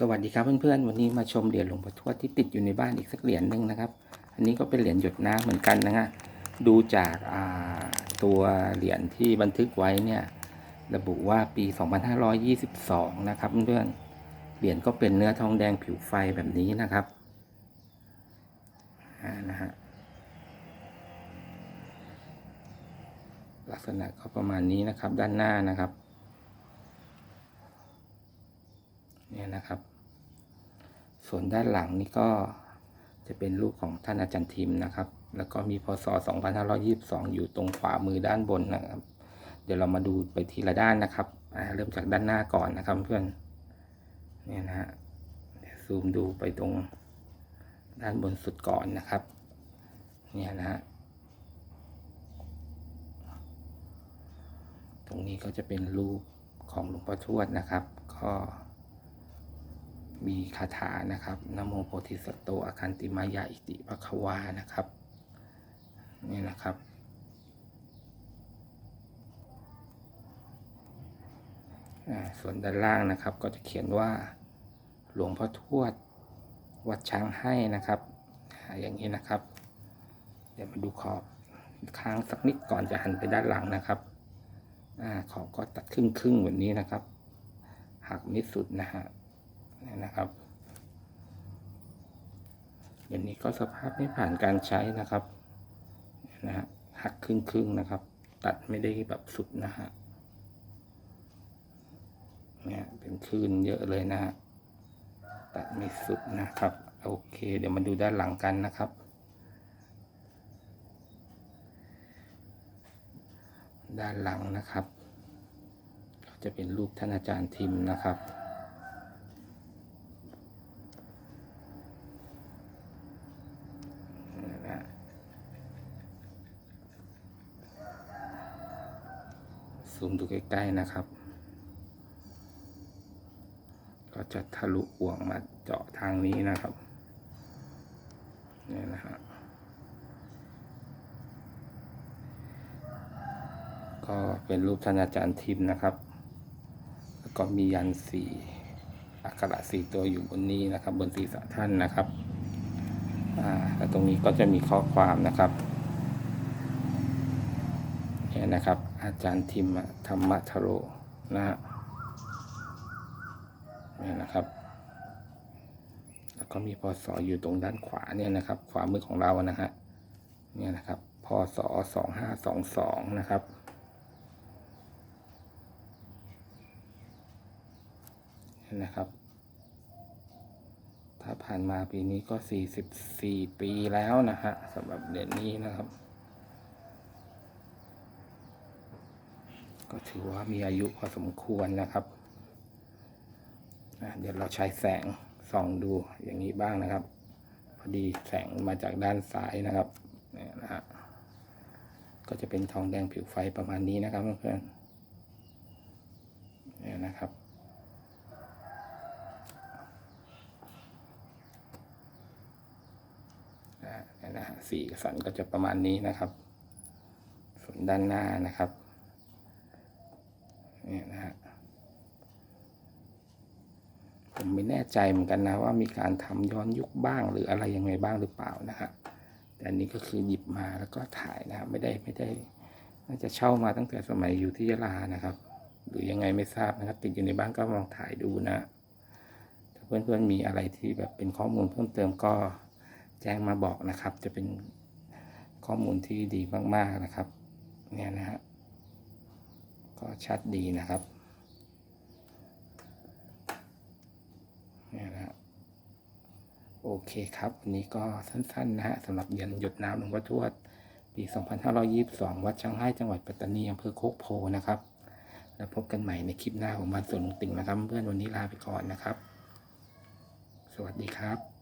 สวัสดีครับเพื่อนๆ วันนี้มาชมเหรียญหลวงพ่อทวดที่ติดอยู่ในบ้านอีกสักเหรียญหนึ่งนะครับ อันนี้ก็เป็นเหรียญหยดน้ำเหมือนกันนะฮะดูจากาตัวเหรียญที่บันทึกไว้เนี่ยระบุว่าปี 2522 นะครับเพื่อนๆเหรียญก็เป็นเนื้อทองแดงผิวไฟแบบนี้นะครับนะฮะลักษณะก็ประมาณนี้นะครับด้านหน้านะครับ เนี่ยนะครับ ส่วนด้านหลังนี่ก็จะเป็นรูปของท่านอาจารย์ทิมนะครับ แล้วก็มีพศ 2522 อยู่ตรงขวามือด้านบนนะครับ เดี๋ยวเรามาดูไปทีละด้านนะครับเริ่มจากด้านหน้าก่อนนะครับเพื่อนเนี่ยนะฮะซูมดูไปตรงด้านบนสุดก่อนนะครับ เนี่ยนะฮะตรงนี้ก็จะเป็นรูปของหลวงพ่อทวดนะครับ ก็ มีคาถานะครับนโมโพธิสัตโตอาคันติมายาอิติภควานะครับ นี่นะครับ ส่วนด้านล่างนะครับก็จะเขียนว่าหลวงพ่อทวดวัดช้างให้นะครับ อย่างนี้นะครับ เดี๋ยวมาดูขอบค้างสักนิดก่อนจะหันไปด้านหลังนะครับอขอบก็ตัดครึ่งครึ่งๆแบบนี้นะครับ หักมิดสุดนะฮะ นี่นะครับอย่างนี้ก็สภาพไม่ผ่านการใช้นะครับนะฮะหักครึ่งครึ่งๆนะครับ ตัดไม่ได้แบบสุดนะฮะเนี่ยเป็นคลื่นเยอะเลยนะฮะตัดไม่สุดนะครับ โอเคเดี๋ยวมาดูด้านหลังกันนะครับ ด้านหลังนะครับ ก็จะเป็นรูปท่านอาจารย์ทิมนะครับ ซูมดูใกล้ๆนะครับ ก็จะทะลุห่วงมาเจาะทางนี้นะครับนี่นะฮะก็เป็นรูปท่านอาจารย์ทิมนะครับ แล้วก็มียันสีอักขระสีตัวอยู่บนนี้นะครับ บนศีรษะท่านนะครับ อ่าแล้วตรงนี้ก็จะมีข้อความนะครับ เนี่ยนะครับ อาจารย์ทิมธรรมทโรนะฮะนี่นะครับ แล้วก็มีพศอยู่ตรงด้านขวาเนี่ยนะครับ ขวามือของเรานะฮะเนี่ยนะครับพศสองห้าสองสองนะครับนะครับ ถ้าผ่านมาปีนี้ก็44ปีแล้วนะฮะสำหรับเหรียญนี้นะครับ ก็ถือว่ามีอายุพอสมควรนะครับ เดี๋ยวเราใช้แสงส่องดูอย่างนี้บ้างนะครับ พอดีแสงมาจากด้านซ้ายนะครับนี่นะฮะก็จะเป็นทองแดงผิวไฟประมาณนี้นะครับเพื่อนๆเนี่ยนะครับนี่นะฮะสีสันก็จะประมาณนี้นะครับ ส่วนด้านหน้านะครับเนี่ยนะฮะ ผมไม่แน่ใจเหมือนกันนะว่ามีการทำย้อนยุคบ้างหรืออะไรยังไงบ้างหรือเปล่านะฮะแต่อันนี้ก็คือหยิบมาแล้วก็ถ่ายนะครับไม่ได้ไม่ได้น่าจะเช่ามาตั้งแต่สมัยอยู่ที่ยะลานะครับ หรือยังไงไม่ทราบนะครับติดอยู่ในบ้านก็ลองถ่ายดูนะ ถ้าเพื่อนๆมีอะไรที่แบบเป็นข้อมูลเพิ่มเติมก็แจ้งมาบอกนะครับ จะเป็นข้อมูลที่ดีมากๆนะครับ เนี่ยนะฮะก็ชัดดีนะครับเนี่ยนะฮะ โอเคครับ วันนี้ก็สั้นๆ นะฮะสำหรับเย็นหยดน้ำหลวงพ่อทวด ปี 2522 วัดช่างให้จังหวัดปัตตานีอำเภอโคกโพนะครับ แล้วพบกันใหม่ในคลิปหน้าของบ้านสวนลุงติ่งนะครับ เพื่อนวันนี้ลาไปก่อนนะครับ สวัสดีครับ